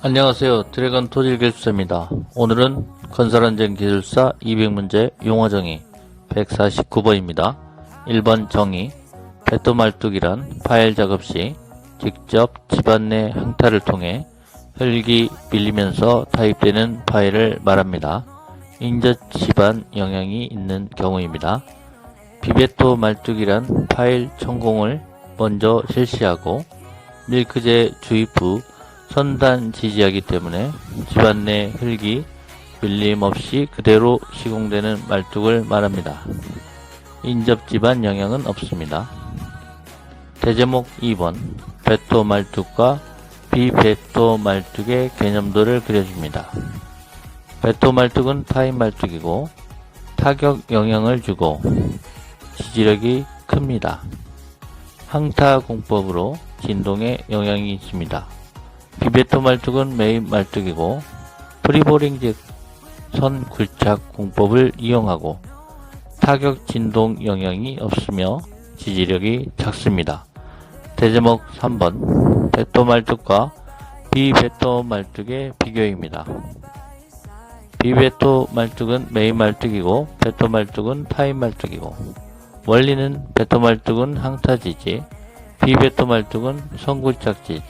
안녕하세요. 드래곤 토질 기술사입니다. 오늘은 건설안전 기술사 200문제 용어 정의 149번입니다. 1번 정의 배토 말뚝이란 파일 작업 시 직접 집안 내 항타를 통해 혈기 밀리면서 타입되는 파일을 말합니다. 인접 집안 영향이 있는 경우입니다. 비베토 말뚝이란 파일 천공을 먼저 실시하고 밀크제 주입 후 선단 지지하기 때문에 집안 내 흙이 밀림 없이 그대로 시공되는 말뚝을 말합니다. 인접 집안 영향은 없습니다. 대제목 2번 베토 말뚝과 비베토 말뚝의 개념도를 그려줍니다. 베토 말뚝은 타입 말뚝이고 타격 영향을 주고 지지력이 큽니다. 항타 공법으로 진동에 영향이 있습니다. 비베토 말뚝은 메인 말뚝이고 프리보링 즉선 굴착 공법을 이용하고 타격 진동 영향이 없으며 지지력이 작습니다. 대제목 3번 베토 말뚝과 비베토 말뚝의 비교입니다. 비베토 말뚝은 메인 말뚝이고 베토 말뚝은 타입 말뚝이고 원리는 베토 말뚝은 항타지지 비베토 말뚝은 선굴착지지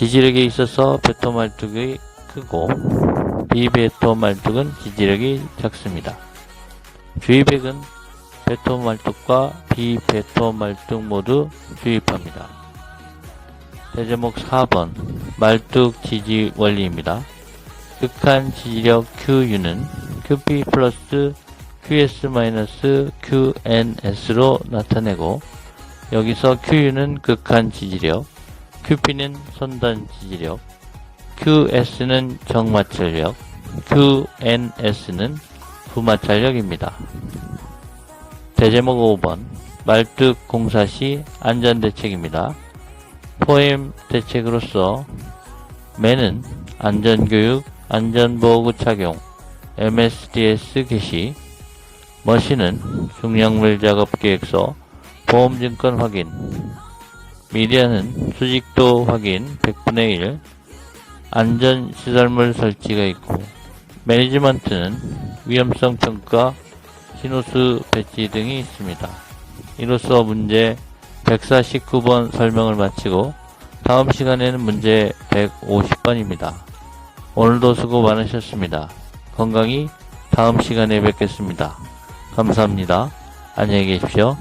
지지력에 있어서 베토 말뚝이 크고 비베토 말뚝은 지지력이 작습니다. 주입액은 베토 말뚝과 비베토 말뚝 모두 주입합니다. 대제목 4번 말뚝 지지 원리입니다. 극한 지지력 QU는 QP 플러스 QS 마이너스 QNS로 나타내고 여기서 QU는 극한 지지력, QP는 선단 지지력, QS는 정마찰력, QNS는 부마찰력입니다. 대제목 5번 말뚝 공사 시 안전대책입니다. 포엠 대책으로서 매는 안전교육, 안전보호구 착용, MSDS 개시, 머신은 중량물 작업 계획서, 보험증권 확인, 미디어는 수직도 확인 100분의 1, 안전시설물 설치가 있고, 매니지먼트는 위험성 평가, 신호수 배치 등이 있습니다. 이로써 문제 149번 설명을 마치고 다음 시간에는 문제 150번입니다. 오늘도 수고 많으셨습니다. 건강히 다음 시간에 뵙겠습니다. 감사합니다. 안녕히 계십시오.